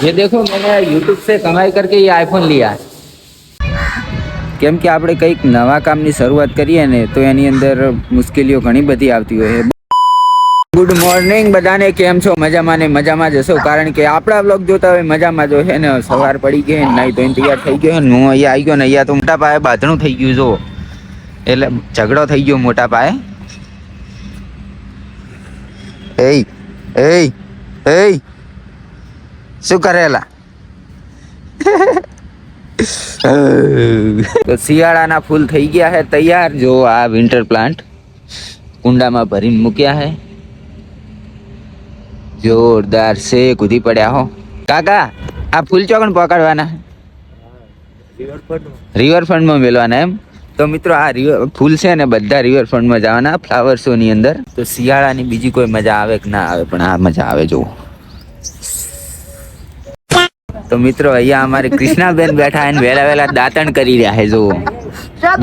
ये देखो मैंने यूट्यूब से कमाई करके ये आईफोन लिया કેમ કે આપણે કંઈક નવા કામની શરૂઆત કરીએ ને તો એની અંદર મુશ્કેલીઓ ઘણી બધી આવતી હોય છે ગુડ મોર્નિંગ બધાને કેમ છો મજામાં ને મજામાં જશો કારણ કે આપણા બ્લોગ જોતા હોય મજામાં જો છે ને સવાર પડી ગઈ ને નહીં તો તૈયાર થઈ ગયો ને હું અહીંયા આવી ગયો ને અહીંયા તો મોટા પાયે બાંધણું થઈ ગયું જો એટલે ઝઘડો થઈ ગયો મોટા પાયે એય એય એય શું કરેલા તો શિયાળાના ફૂલ થઈ ગયા છે તૈયાર. જો આ વિન્ટર પ્લાન્ટ કુંડામાં ભરીને મૂક્યા છે જોરદાર છે કૂદી પડ્યા હો. કાકા, આ ફૂલ ચોકણ પકડવાના? રિવરફ્રન્ટમાં મેળવાના એમ? તો મિત્રો આ રિવર ફૂલ છે ને બધા રિવરફ્રન્ટમાં જવાના ફ્લાવર શોની અંદર. તો શિયાળાની બીજી કોઈ મજા આવે કે ના આવે? પણ આ મજા આવે, જુઓ. તો મિત્રો, અહીંયા અમારે કૃષ્ણાબેન બેઠા અને વહેલા વહેલા દાંતણ કરી રહ્યા છે જુઓ.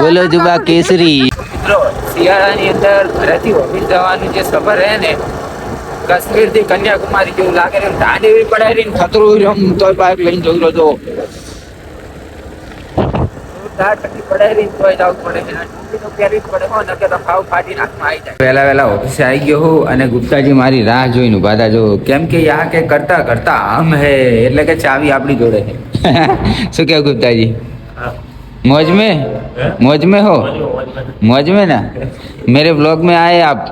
બોલો, જુબા કેસરી. મિત્રો, શિયાળાની અંદર ઘરેથી ઓફિસ જવાનું જે સફર હે ને કાશ્મીરથી કન્યાકુમારી જેવું લાગે ને દાંડી પડાવી ખતરું તો બાઇક લઈને જવું રહ્યો તો વહેલા વહેલા ઓફિસે આવી ગયો હું અને ગુપ્તાજી મારી રાહ જોઈને ઉભા હતા જો કેમ કે યા કે કરતા કરતા આમ હે એટલે કે ચાવી આપણી જોડે છે શું કેવું ગુપ્તાજી मौज में मौज में हो मौज में ना मेरे ब्लॉग में आए आप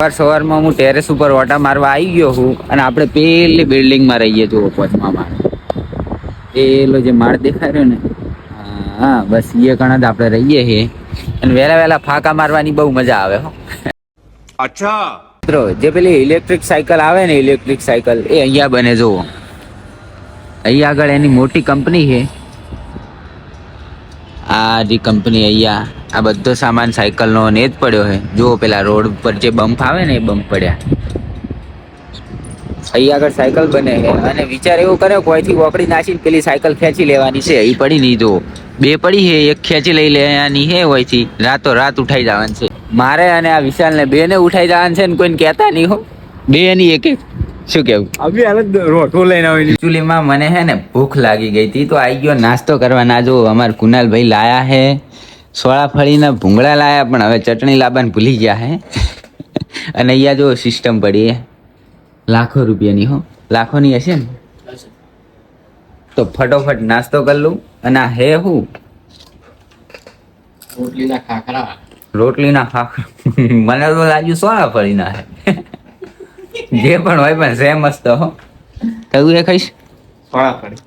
સવાર સવારમાં હું ટેરેસ ઉપર ઓટા મારવા આવી ગયો છું અને આપણે પેલી બિલ્ડિંગમાં રહીએ જો પચમામાં પેલો જે માળ દેખાય રહ્યો ને હા બસ એ કણ જ આપણે રહીએ છીએ. અને વહેલા વહેલા ફાંકા મારવાની બહુ મજા આવે હો. અચ્છા. મિત્રો જે પેલી ઇલેક્ટ્રિક સાયકલ આવે ને ઇલેક્ટ્રિક સાયકલ એ અહીંયા બને જુઓ. અહીંયા આગળ એની મોટી કંપની છે. આ જે કંપની અહીંયા આ બધો સામાન સાયકલનો ને જ પડ્યો છે. જુઓ પેલા રોડ પર જે બમ્પ આવે ને એ બમ્પ પડ્યા. અહીંયા આગળ સાયકલ બને છે. અને વિચાર એવો કર્યો કોઈથી વોકડી નાસીને પેલી સાયકલ ખેંચી લેવાની છે. એ પડી નહીં જુઓ. બે પડી હે એક ખેંચી લઈ લે લેવાની હે હોય છે રાતો રાત ઉઠાઈ જવાનું છે. મારે અને આ વિશાલને બે ને ઉઠાઈ જવાનું છે ને કોઈને કહેતા નહીં હો. બે ની એક એક. શું કેવું? અભી હાલત રોટલો લઈને આવી એકચ્યુઅલીમાં મને હે ને ભૂખ લાગી ગઈ હતી તો આવી ગયો નાસ્તો કરવા. ના જો અમાર કુનાલભાઈ લાયા હે. સોળા ફળીના ભૂંગળા લાયા પણ હવે ચટણી લાવવાનું ભૂલી ગયા હે. અને અહીંયા જો સિસ્ટમ પડી લાખો રૂપિયાની હો. લાખોની હશે ને? તો ફટોફટ નાસ્તો કરી લઉં. અને આ હે હું? રોટલીના ખાખરા. રોટલીના ખાખરા. મને તો લાગ્યું સોના ફળીના હે. જે પણ હોય પણ સેમ જ તો કયું એ ખાઈશ? સોના ફળી.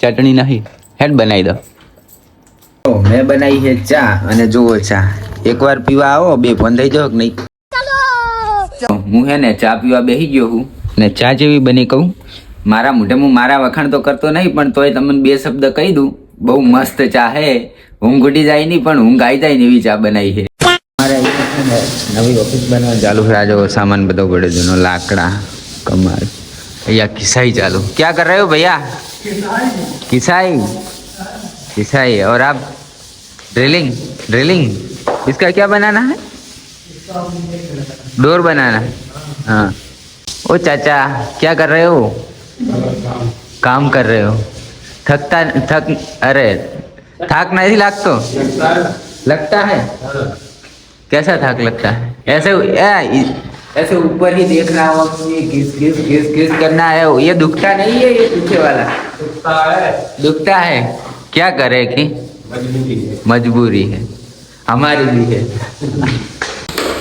ચટણી નહીં. હેડ બનાવી દો. મેં બનાવી છે ચા અને જુઓ ચા. એકવાર પીવા આવો બે ફોન થઈ જાવ કે નહીં? હું હે ને ચા પીવા બેસી ગયો હું. ને ચા જેવી બની કહું. મારા મોઢે હું મારા વખાણ તો કરતો નહીં પણ તોય તમને બે શબ્દ કહી દઉં બહુ મસ્ત ચા હે ઊંઘ ઉડી જાય નહીં પણ ઊંઘ આવી જાય ને એવી ચા બનાવી છે મારે અહીંયા છે ને નવી ઓફિસ બનવા ચાલુ છે આ જો સામાન બધો પડે જૂનો લાકડા કમાલ भैया किसाई चालू क्या कर रहे हो भैया किसाई किसाई और आप ड्रिलिंग ड्रिलिंग इसका क्या बनाना है डोर बनाना है हाँ ओ चाचा क्या कर रहे हो काम कर रहे हो। थकता थक अरे थाक नहीं लगतो लगता है? कैसा थाक लगता है? ऐसे ए, ऐसे ऊपर ही देख रहा हो किस किस किस किस करना है। ये दुखता नहीं है ये पीछे वाला? दुखता है। क्या करे कि? मजबूरी है। हमारी भी है।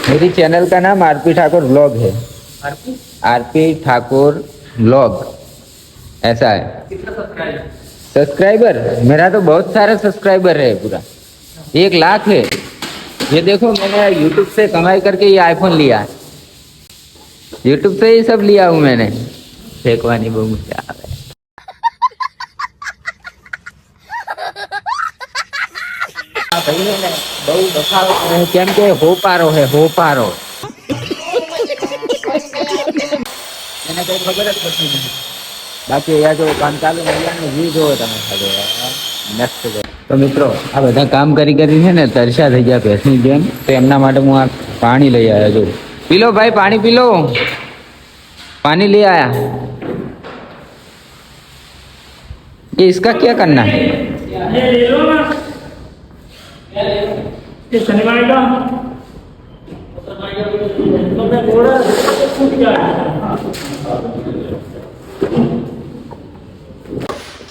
मेरी चैनल का नाम आरपी ठाकुर ब्लॉग है। RP Thakur blog. ऐसा है सब्सक्राइबर मेरा तो बहुत सारे सब्सक्राइबर है पूरा एक लाख है ये देखो मैंने यूट्यूब से कमाई करके ये आईफोन लिया है यूट्यूब से ही सब लिया हूँ मैंने फेंकवानी बहू मजा આવે આ ભાઈ છે ને બહુ બખાડો કરે છે, કેમ કે હોપારો હે હોપારો એને કઈ ખબર જ પડતી નથી બાકી અહીંયા જો કામ ચાલુ ને અહીંયાનો વ્યૂ જોવો તમે ખાલી next day. તો મિત્રો આ બધા કામ કરી કરી છે ને તરસા થઈ ગયા ભેંસની જેમ તો એમના માટે હું આ પાણી લઈ આવ્યો છું પી લો ભાઈ પાણી પી લો પાણી લઈ આયા ये इसका क्या करना है ये ले लो ना ये शनिवार का तो मैं बोल रहा छूट गया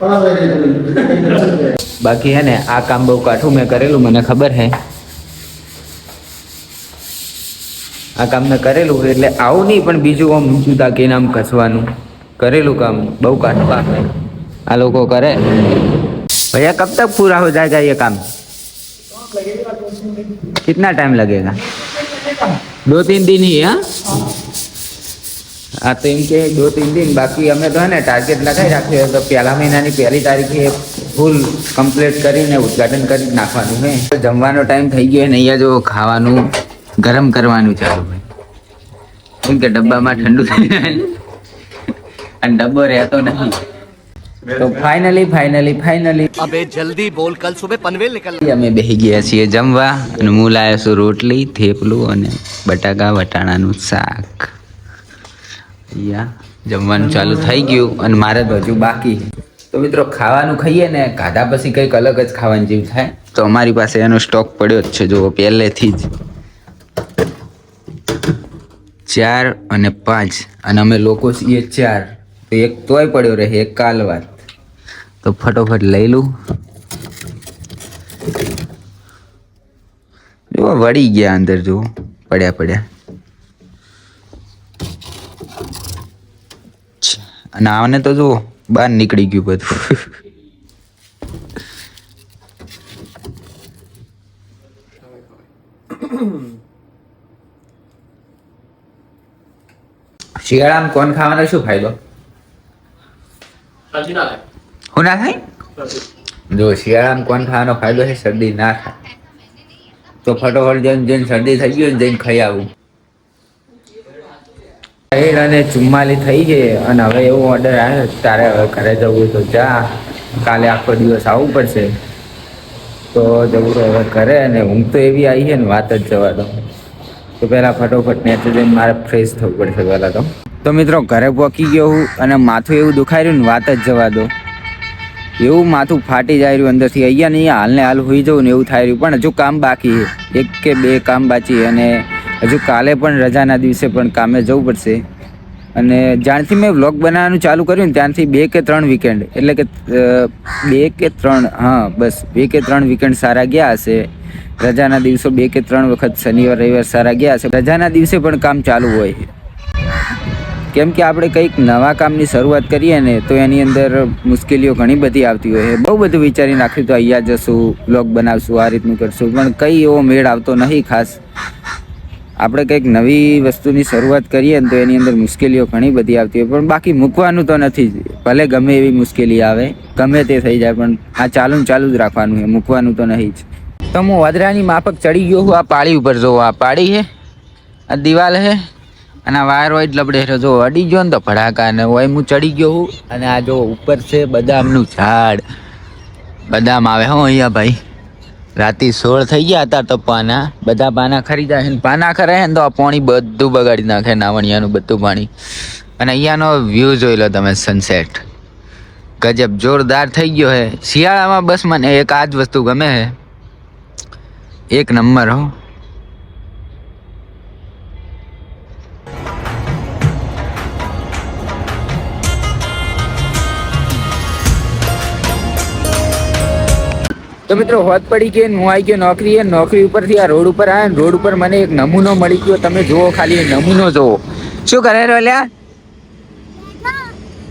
पैसे मेरे को दे दो उसके बाद पड़ा बैठे બાકી હે ને આ કામ બહુ કાઠું મેં કરેલું મને ખબર હે આ કામ મેં કરેલું એટલે આવું નહીં પણ બીજું આમ ઊંચું તાકીને આમ કસવાનું કરેલું કામ બહુ કાઠું કામ હે આ લોકો કરે भैया कब तक पूरा हो जाएगा ये काम कितना टाइम लगेगा दो तीन दिन ही हाँ આ તો એમ કે દો તીન દિન બાકી અમે તો ને ટાર્ગેટ લગાવી રાખ્યો તો પહેલા મહિનાની પહેલી તારીખે ફૂલ કમ્પ્લીટ કરીને ઉદઘાટન કરી નાખવાનું હે. જમવાનો ટાઈમ થઈ ગયો ને અહીંયા જો ખાવાનું ગરમ કરવાનું ચાલુ હોય કેમ કે ડબ્બામાં ઠંડુ થઈ જાય અને ડબ્બો રહેતો નથી તો ફાઇનલી ફાઇનલી ફાઇનલી અબે જલ્દી બોલ કલ સુબે પનવેલ નીકળ અમે બેહી ગયા છીએ જમવા અને હું લાવ્યો છું રોટલી થેપલું અને બટાકા વટાણાનું શાક. જમવાનું ચાલુ થઈ ગયું અને મારે તો હજુ બાકી તો મિત્રો, ખાવાનું ખાઈએ ને ખાધા પછી કંઈક અલગ જ ખાવાનું જેવું થાય. તો અમારી પાસે એનો સ્ટોક પડ્યો જ છે, જુઓ, પહેલેથી જ. ચાર અને પાંચ, અને અમે લોકો છીએ ચાર. તો એક તોય પડ્યો રહે, એક કાલ વાત તો ફટોફટ લઈ લઉં. જો વળી ગયા અંદર, જુઓ, પડ્યા પડ્યા. અને આને તો જો બહાર નીકળી ગયું બધું. શિયાળામાં કોણ ખાવાનો શું ફાયદો? હું ના થાય? જો શિયાળામાં કોણ ખાવાનો ફાયદો છે? શરદી ના થાય. તો ફટોફટ જઈને જઈને શરદી થઈ ગયું જઈને ખાઈ આવું. સાઈડ અને ચુમ્માલી થઈ છે અને હવે એવો ઓર્ડર આવ્યો છે, તારે હવે ઘરે જવું તો જા. કાલે આખો દિવસ આવવું પડશે. તો જવું તો હવે ઘરે અને ઊંઘ તો એવી આવી છે ને વાત જ જવા દો તો પહેલાં ફટોફટ નેચે જઈને મારે ફ્રેશ થવું પડશે પહેલાં તો. તો મિત્રો ઘરે પહોંચી ગયો હું અને માથું એવું દુખાઈ રહ્યું ને વાત જ જવા દો. એવું માથું ફાટી જાય રહ્યું અંદરથી. અહીંયા નહીં હાલને હાલ હોઈ જવું ને એવું થાય રહ્યું. પણ હજુ કામ બાકી એક કે બે કામ બાકી અને હજુ કાલે પણ રજાના દિવસે પણ કામે જવું પડશે. અને જ્યારથી મેં વ્લોગ બનાવવાનું ચાલુ કર્યું ને ત્યારથી બે કે ત્રણ વીકેન્ડ એટલે કે બે કે ત્રણ, હા, બસ, બે કે ત્રણ વીકેન્ડ સારા ગયા હશે. રજાના દિવસો બે કે ત્રણ વખત શનિવાર, રવિવાર સારા ગયા હશે. રજાના દિવસે પણ કામ ચાલુ હોય. કેમ કે આપણે કંઈક નવા કામની શરૂઆત કરીએ ને, તો એની અંદર મુશ્કેલીઓ ઘણી બધી આવતી હોય બહુ બધું વિચારી નાખ્યું તો અહીંયા જશું બ્લોગ બનાવશું, આ રીતનું કરશું. પણ કંઈ એવો મેળ આવતો નહીં ખાસ. આપણે કંઈક નવી વસ્તુની શરૂઆત કરીએ ને તો એની અંદર મુશ્કેલીઓ ઘણી બધી આવતી હોય. પણ બાકી મૂકવાનું તો નથી. જ ભલે ગમે એવી મુશ્કેલી આવે, ગમે તે થઈ જાય, પણ આ ચાલુ ચાલુ જ રાખવાનું છે. મૂકવાનું તો નહીં જ. તો હું વાદરાની માફક ચડી ગયો હું. આ પાળી ઉપર જોવો, આ પાળી છે. આ દિવાલ છે. અને વાયર હોય લબડે છે જો અડી ગયો ને તો ભડાકા ને હોય હું ચડી ગયો હું. અને આ જો ઉપર છે બદામનું ઝાડ. બદામ આવે હો અહીંયા ભાઈ. રાતી સોળ થઈ ગયા હતા તો પાના, બધા પાના ખરીદા છે પાના ખરે ને તો આ પાણી બધું બગાડી નાખે, નાવણિયાનું બધું પાણી. અને અહીંયાનો વ્યૂ જોઈ લો તમે સનસેટ ગજબ જોરદાર થઈ ગયો છે. શિયાળામાં બસ મને એક આ જ વસ્તુ ગમે છે. એક નંબર હો. તો મિત્રો, હોત પડી ને હું આવી ગયો નોકરીએ નોકરી ઉપરથી આ રોડ ઉપર આવ્યા રોડ ઉપર મને એક નમૂનો મળી ગયો. તમે જુઓ ખાલી એ નમૂનો જુઓ. શું કરે રોલ્યા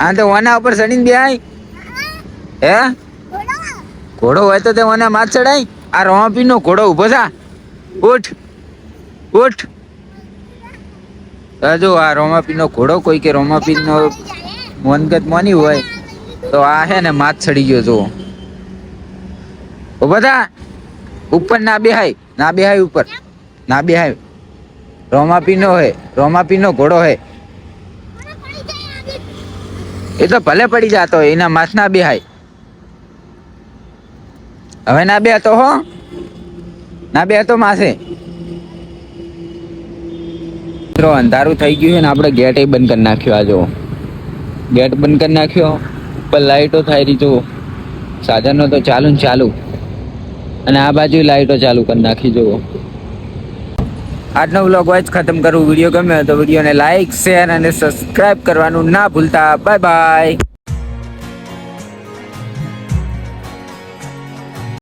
આ તો ઓના ઉપર ચડીને બે હે? ઘોડો હોય તો તે ઓના માથ ચડાય. આ રોમાપીનો ઘોડો ઊભો થા. ઉઠ. ઉઠ. જો, આ રોમાપીનો ઘોડો કોઈ કે રોમાપીનો મોનગત મોની હોય, તો આ હે ને માથ ચડી ગયો, જુઓ. ઊભા બધા ઉપર ના બેહાય ના બેહાય ઉપર. ના બેહાય. રોમાપીનો હે રોમાપીનો ઘોડો હે એ તો ભલે પડી જાતો એના માસ ના બેહાય. હવે ના બે હતો હો. ના બે હતો માસે. મિત્રો, અંધારું થઈ ગયું છે ને, આપણે ગેટ એ બંધ કરી નાખ્યો આ જો ગેટ બંધ કરી નાખ્યો. ઉપર લાઈટો થાય રહી જો સાધનો તો ચાલુ ને ચાલુ. અને આ બાજુ લાઈટો ચાલુ કરી નાખી, જુઓ. આજનો વ્લોગ જ ખતમ કરું વીડિયો ગમ્યો તો વિડીયોને લાઇક શેર અને સબસ્ક્રાઇબ કરવાનું ના ભૂલતા. Bye bye.